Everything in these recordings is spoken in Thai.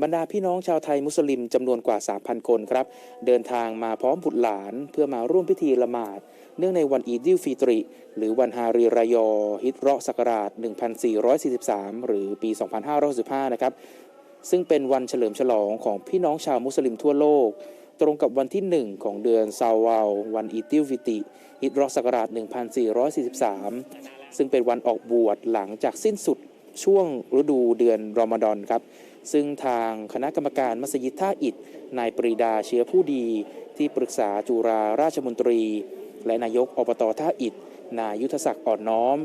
บรรดาพี่น้องชาวไทยมุสลิมจำนวนกว่า 3,000 คนครับ เดินทางมาพร้อมบุตรหลานเพื่อมาร่วมพิธีละหมาด เนื่องในวันอีดิลฟิตริ หรือวันฮารีรายอ ฮิตเราะห์ศักราช 1443 หรือปี 2565นะครับ ซึ่งเป็นวันเฉลิมฉลองของพี่น้องชาวมุสลิมทั่วโลก ตรงกับวันที่ 1 ของเดือนซาวาลวันอีติลฟิติ ฮิตเราะห์ศักราช 1443 ซึ่งเป็นวันออกบวชหลังจากสิ้นสุด ช่วงฤดูเดือนรอมฎอนครับ ซึ่งทางคณะกรรมการมัสยิดท่าอิฐนายปรีดาเชื้อผู้ดี ที่ปรึกษาจุฬาราชมนตรี และนายกอบตท่าอิฐนายยุทธศักดิ์อ่อนน้อม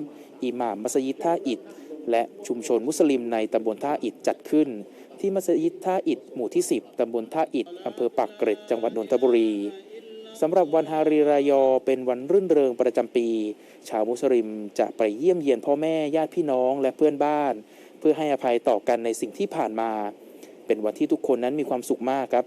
อิหม่ามมัสยิดท่าอิฐและชุมชนมุสลิมในตำบลท่าอิฐจัดขึ้น ที่มัสยิดท่าอิฐหมู่ที่ 10ตำบลท่าอิฐอำเภอปากเกร็ดจังหวัดนนทบุรี สำหรับวันฮารีรายอเป็นวันรื่นเริงประจำปี ชาวมุสลิมจะไปเยี่ยมเยียนพ่อแม่ญาติพี่น้องและเพื่อนบ้าน เพื่อให้อภัยต่อกันในสิ่งที่ผ่านมา เป็นวันที่ทุกคนนั้นมีความสุขมากครับ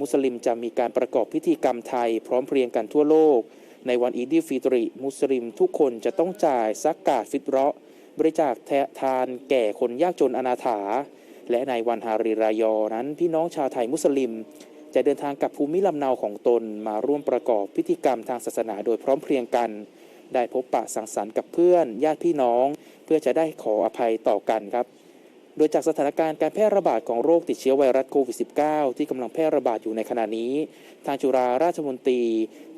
มุสลิมจะมีการประกอบพิธีกรรมไทย พร้อมเพรียงกันทั่วโลก ในวันอีดีฟิตริ มุสลิมทุกคนจะต้องจ่ายซักกาดฟิตเราะบริจาคทานแก่คนยากจนอนาถา และในวันฮาริรายอนั้นพี่น้องชาวไทยมุสลิม จะเดินทางกับภูมิลำเนาของตนมาร่วมประกอบพิธีกรรมทางศาสนาโดยพร้อมเพรียงกัน ได้พบปะสังสรรค์กับเพื่อนญาติพี่น้อง เพื่อจะได้ขออภัยต่อกันครับโดยจากสถานการณ์การแพร่ระบาดของโรคติดเชื้อไวรัสโควิด -19 ที่กำลังแพร่ระบาดอยู่ในขณะนี้ ทางจุฬาราชมนตรี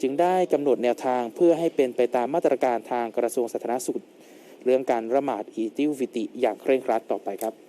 จึงได้กำหนดแนวทางเพื่อให้เป็นไปตามมาตรการทางกระทรวงสาธารณสุข เรื่องการระหมาดอีติลฟิติอย่างเคร่งครัดต่อไปครับ